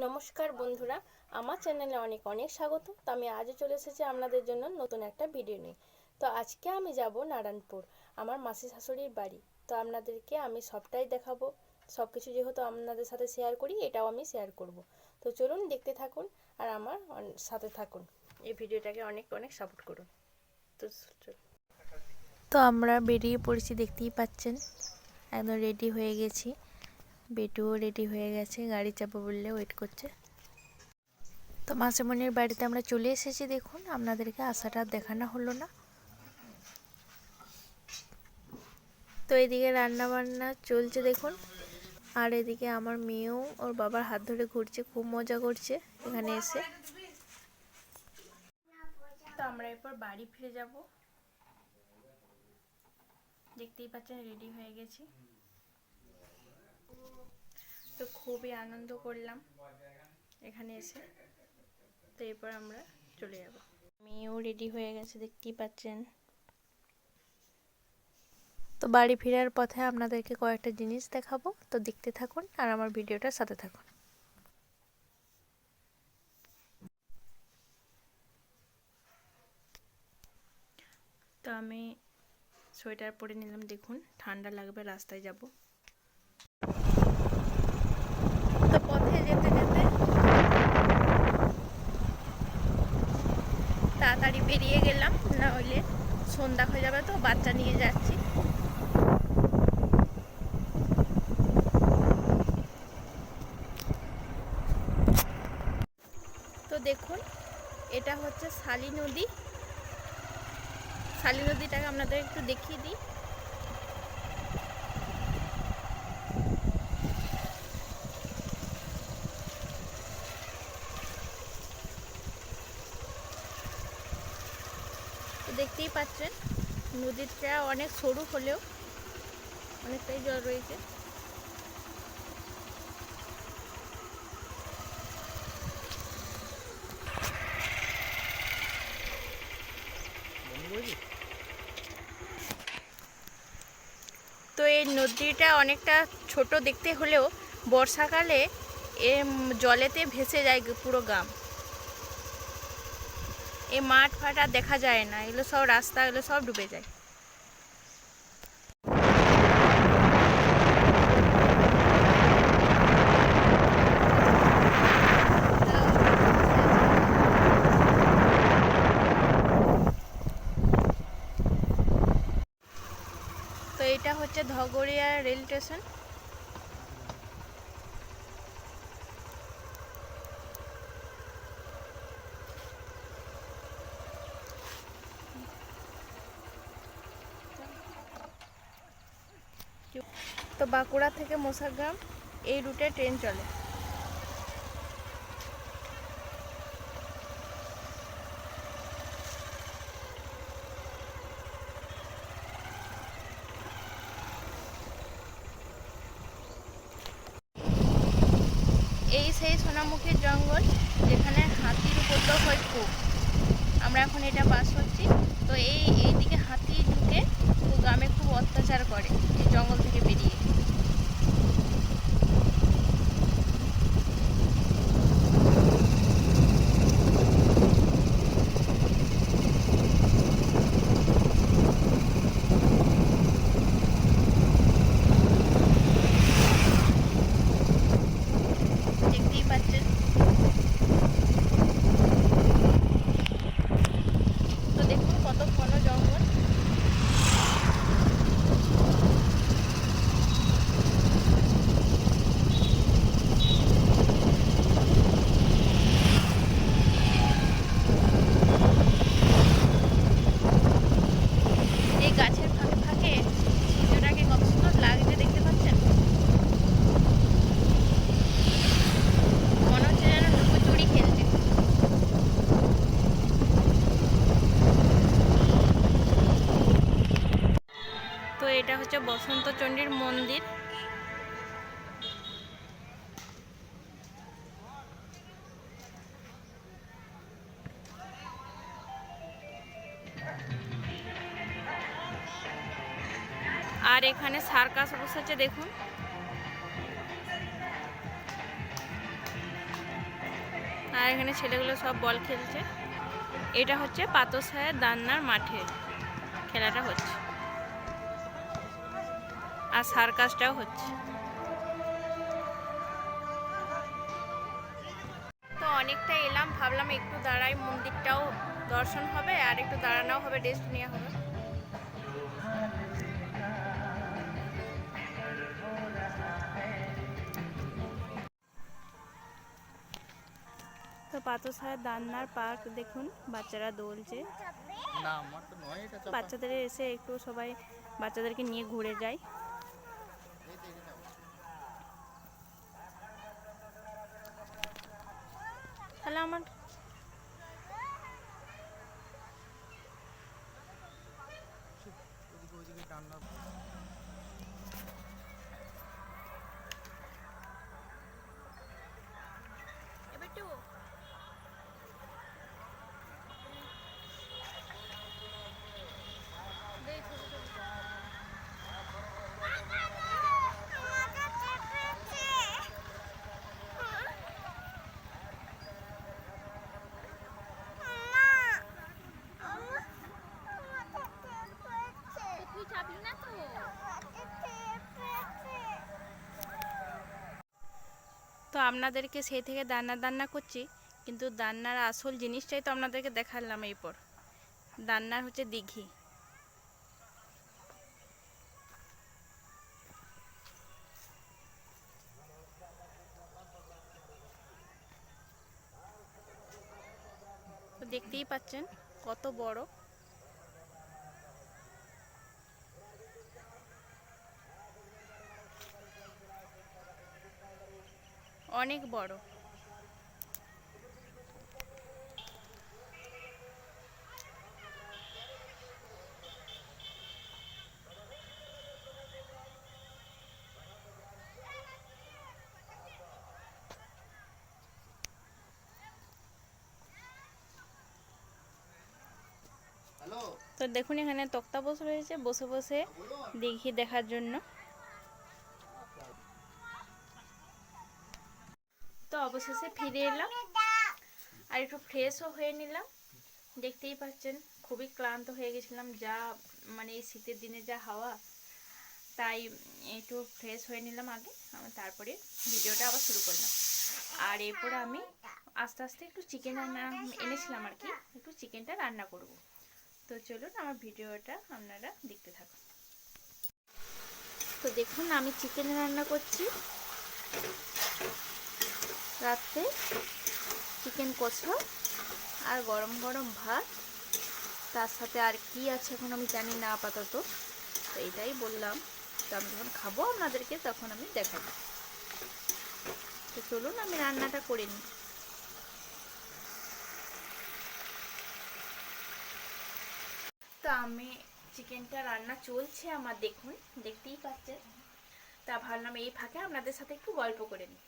নমস্কার বন্ধুরা, আমার চ্যানেলে অনেক অনেক স্বাগত। তো আমি আজও চলে এসেছি আপনাদের জন্য নতুন একটা ভিডিও নিয়ে। তো আজকে আমি যাব নারায়ণপুর, আমার মাসি শাশুড়ির বাড়ি। তো আপনাদেরকে আমি সবটাই দেখাবো। সব কিছু যেহেতু আপনাদের সাথে শেয়ার করি, এটাও আমি শেয়ার করব। তো চলুন দেখতে থাকুন আর আমার সাথে থাকুন। এই ভিডিওটাকে অনেক অনেক সাপোর্ট করুন। তো তো আমরা বেরিয়ে পড়েছি, দেখতেই পাচ্ছেন। একদম রেডি হয়ে গেছি। বেটুও রেডি হয়ে গেছে, গাড়ি চাপো বললে ওয়েট করছে। তো মাসিমণির বাড়িতে আমরা চলে এসেছি দেখুন, আপনাদেরকে আর দেখানো হলো না। তো এদিকে রান্না বান্না চলছে দেখুন, আর এদিকে আমার মেয়েও ওর বাবার হাত ধরে ঘুরছে, খুব মজা করছে এখানে এসে। তো আমরা এরপর বাড়ি ফিরে যাব। দেখতেই পাচ্ছেন রেডি হয়ে গেছি। খুবই আনন্দ করলাম এখানে এসে। তো এরপর আমরা চলে যাব। মেয়েও রেডি হয়ে গেছে, দেখতেই পাচ্ছেন। তো বাড়ি ফেরার পথে আপনাদেরকে কয়েকটা জিনিস দেখাবো, তো দেখতে থাকুন আর আমার ভিডিওটার সাথে থাকুন। তো আমি সোয়েটার পরে নিলাম, দেখুন, ঠান্ডা লাগবে, রাস্তায় যাব তো পথে যেতে যেতে তাড়াতাড়ি বেরিয়ে গেলাম, না হলে সন্ধ্যা হয়ে যাবে তো, বাচ্চা নিয়ে যাচ্ছি। তো দেখুন, এটা হচ্ছে শালি নদী। শালি নদীটাকে আপনাদের একটু দেখিয়ে দিই তো দেখতেই পাচ্ছেন। নদীটা অনেক সরু হলেও অনেকটাই জল রয়েছে। তো এই নদীটা অনেকটা ছোট দেখতে হলেও বর্ষাকালে এ জলেতে ভেসে যায় পুরো গ্রাম। এই মাঠ ফাট আর দেখা যায় না, এগুলো সব রাস্তা, এগুলো সব ডুবে যায়। তো এটা হচ্ছে ধগরিয়া রেল স্টেশন। তো বাঁকুড়া থেকে মোসাগ্রাম, এই রুটে ট্রেন চলে। এই সেই সোনামুখীর জঙ্গল, যেখানে হাতির উপদ্রব হয় খুব। আমরা এখন এটা বাস করছি তো এই, এইদিকে হাতি ঢুকে গ্রামে খুব অত্যাচার করে এই জঙ্গল থেকে বেরিয়ে দেখতেই পাচ্ছেন তো দেখুন কত ঘন জঙ্গল এই গাছের ফাঁকে ফাঁকে সূর্যটাকে কত সুন্দর লাগছে দেখতে পাচ্ছেন মনে হচ্ছে যেন লুকোচুরি খেলছে তো এটা হচ্ছে বসন্ত চণ্ডীর মন্দির। আর এখানে সার্কাস বসেছে, দেখুন। আর এখানে ছেলেগুলো সব বল খেলছে। এটা হচ্ছে পাতসায়ের দান্নার মাঠে খেলাটা হচ্ছে। আর সার্কাসটাও হচ্ছে। তো অনেকটা এলাম ভাবলাম একটু দাঁড়াই মন্দিরটাও দর্শন হবে আর একটু দাঁড়ানোও হবে রেস্ট নেওয়া হবে। তো দান্নার পার্ক দেখুন বাচ্চারা দোলছে বাচ্চাদের এসে একটু সবাই বাচ্চাদেরকে নিয়ে ঘুরে যায় এই দেখে নাও। তাহলে আমার ওদিকে ওদিকে টান্না তুই যাবি না তো তো আপনাদেরকে সেই থেকে দান্না দান্না করছি, কিন্তু দান্নার আসল জিনিসটাই তো আপনাদেরকে দেখালাম এরপর। দান্নার হচ্ছে দিঘি। দেখতেই পাচ্ছেন কত বড়। অনেক বড়। তো দেখুন এখানে তক্তা বসে রয়েছে বসে বসে দিঘি দেখার জন্য। অবশেষে ফিরে এলাম। আর একটু ফ্রেশও হয়ে নিলাম। দেখতেই পাচ্ছেন, খুবই ক্লান্ত হয়ে গেছিলাম। যা মানে এই শীতের দিনে যা হাওয়া, তাই একটু ফ্রেশ হয়ে নিলাম আগে। তারপরে ভিডিওটা আবার শুরু করলাম। আর এরপরে আমি আস্তে আস্তে একটু চিকেন রান্না এনেছিলাম আর কি। একটু চিকেনটা রান্না করব। তো চলুন আমার ভিডিওটা আপনারা দেখতে থাকুন। তো দেখুন, আমি চিকেন রান্না করছি। রাত্রে চিকেন কষা আর গরম গরম ভাত। তার সাথে আর কি আছে এখন আমি জানি না আপাতত। তো এইটাই বললাম তো আমি যখন খাব আপনাদেরকে তখন আমি দেখাবো। তো চলুন আমি রান্নাটা করে নিই। তো আমি চিকেনটা রান্না চলছে আমার দেখুন, দেখতেই পাচ্ছেন। তা ভাবলাম এই ফাঁকে আপনাদের সাথে একটু গল্প করে নিই।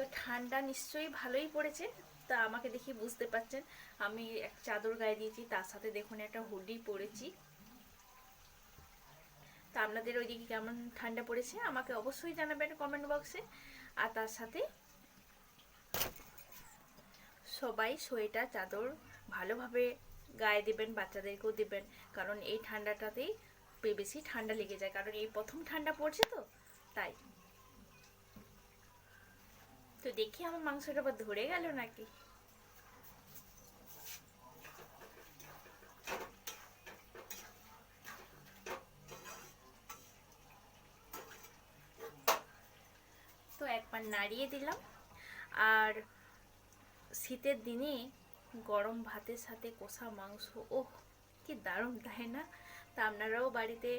তো ঠান্ডা নিশ্চয়ই ভালোই পড়েছে, তা আমাকে দেখি বুঝতে পারছেন। আমি এক চাদর গায়ে দিয়েছি, তার সাথে দেখুন একটা হুডি পরেছি। তা আপনাদের ওইদিকে কেমন ঠান্ডা পড়েছে? আমাকে অবশ্যই জানাবেন কমেন্ট বক্সে আর তার সাথে সবাই সোয়েটার, চাদর ভালোভাবে গায়ে দেবেন, বাচ্চাদেরকেও দেবেন, কারণ এই ঠান্ডাটাতেই বেশি ঠান্ডা লেগে যায়, কারণ এই প্রথম ঠান্ডা পড়ছে তো, তাই। তো দেখি আমার মাংসটা আবার ধরে গেল নাকি? তো একবার নাড়িয়ে দিলাম। আর শীতের দিনে গরম ভাতের সাথে কষা মাংস, ওহ, কি দারুণ, তাই না? তা আপনারাও বাড়িতে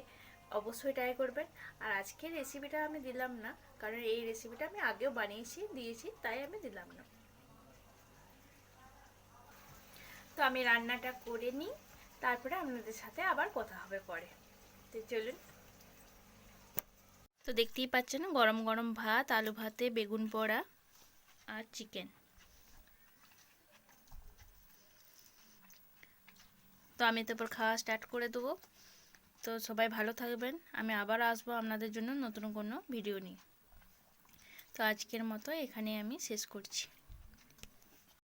অবশ্যই ট্রাই করবেন। আর আজকের রেসিপিটা আমি দিলাম না, কারণ এই রেসিপিটা আমি আগেও বানিয়েছি, দিয়েছি, তাই আমি দিলাম না। তো আমি রান্নাটা করে নিই, তারপরে আপনাদের সাথে আবার কথা হবে পরে। তো চলুন। তো দেখতেই পাচ্ছেন, গরম গরম ভাত, আলু ভাতে, বেগুন পোড়া আর চিকেন তো আমি তারপর খাওয়া স্টার্ট করে দেবো। তো সবাই ভালো থাকবেন। আমি আবার আসব আপনাদের জন্য নতুন কোনো ভিডিও নিয়ে। তো আজকের মতো এখানে আমি শেষ করছি।